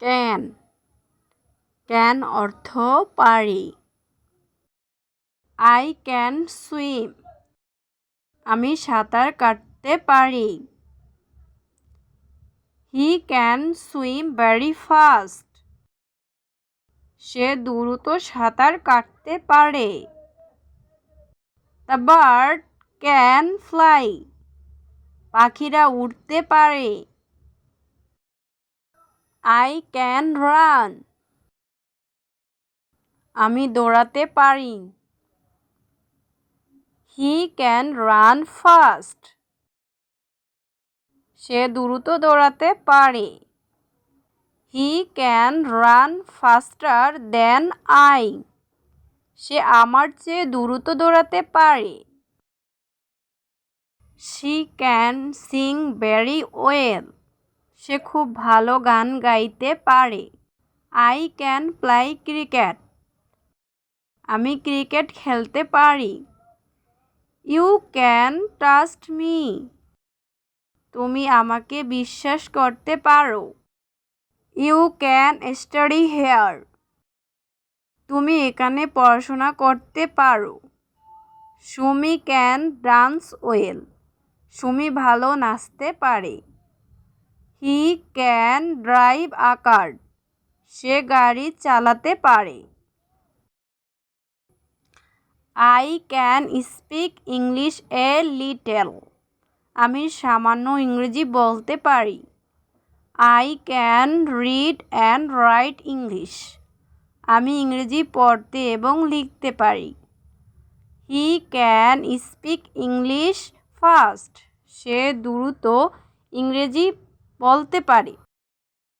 Can. Can অর্থ পারি I can swim. আমি সাঁতার কাটতে পারি। He can swim very fast. সে দ্রুত সাঁতার কাটতে পারে। The bird can fly. পাখিরা উড়তে পারে। আই ক্যান রান আমি দৌড়াতে পারি। হি ক্যান রান ফাস্ট সে দ্রুত দৌড়াতে পারে। He can run faster than I সে আমার চেয়ে দ্রুত দৌড়াতে পারে। She can sing very well সে খুব ভালো গান গাইতে পারে। আই ক্যান প্লাই ক্রিকেট আমি ক্রিকেট খেলতে পারি। ইউ ক্যান ট্রাস্ট মি তুমি আমাকে বিশ্বাস করতে পারো। ইউ ক্যান স্টাডি হেয়ার তুমি এখানে পড়াশোনা করতে পারো। Sumi can dance well. Sumi ভালো নাচতে পারে। হি ক্যান ড্রাইভ আ কার। সে গাড়ি চালাতে পারে। I can speak English a little. আমি সামান্য ইংরেজি বলতে পারি। I can read and write English. আমি ইংরেজি পড়তে এবং লিখতে পারি। He can speak English fast. সে দ্রুত ইংরেজি বলতে পারে।